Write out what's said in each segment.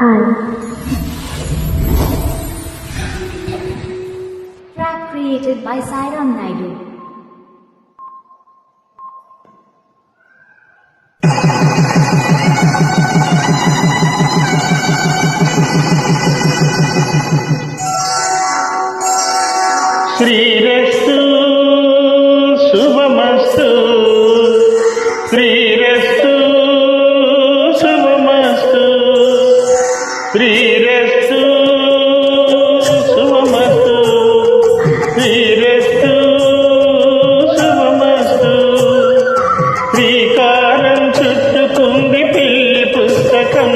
Hi. Track created by Sairam Naidu. श्रीरेश వికారం చుట్టుకుంది పిల్లి పుస్తకం.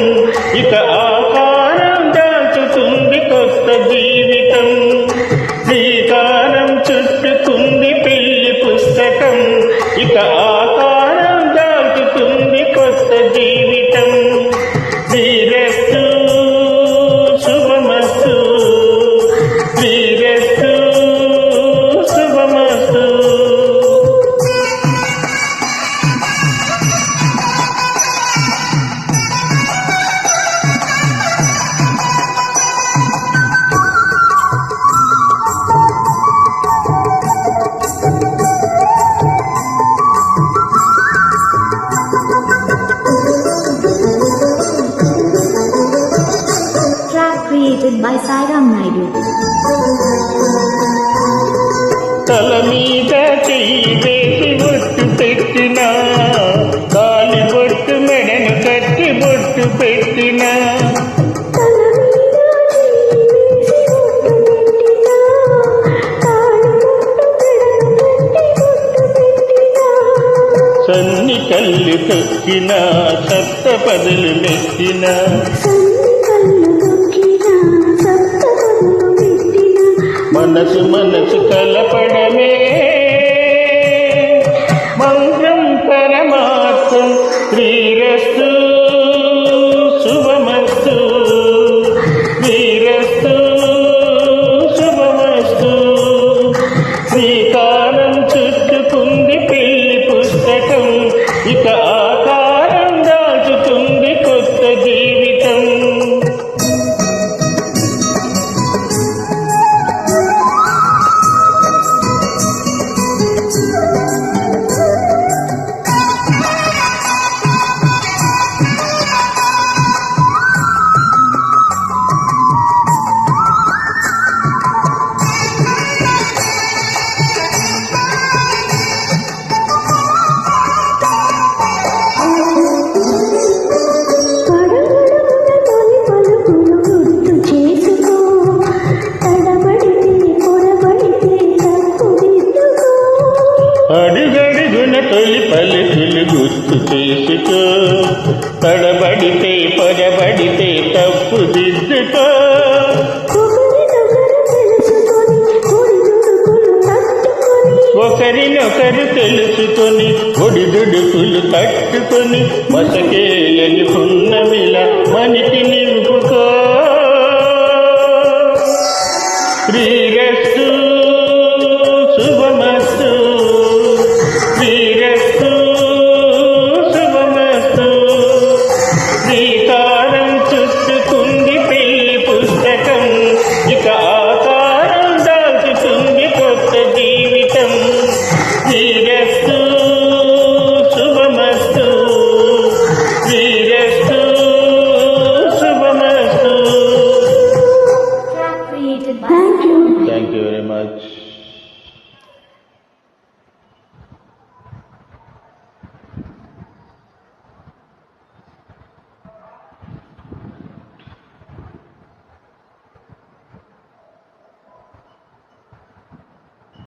ఇక ఆకారం దాచుతుంది కొత్త జీవితం. శ్రీకారం చుట్టుకుంది పిల్లి పుస్తకం. ఇక Created by Sairam Naidu. తల మీద చెయ్యి వేసి బొట్టు పెట్టిన. కాలి బొట్టు మెడను కట్టి బొట్టు పెట్టిన. సన్ని కళ్ళు తొక్కిన సప్త పదులు మెక్కిన మనసు మనసు కలపడమే. మంత్రం పరమాత్మ శ్రీరస్తు. అడుగడుగున తొలి పలుకులు గుర్తు చేసుకో తడబడితే పొరబడితే తప్పు దిద్దుకో ఒకరినొకరు తెలుసుకొని ఒడిదుడుకులు తట్టుకొని మసకేలని పున్నమిల మనికి నింపుకో శ్రీరస్తు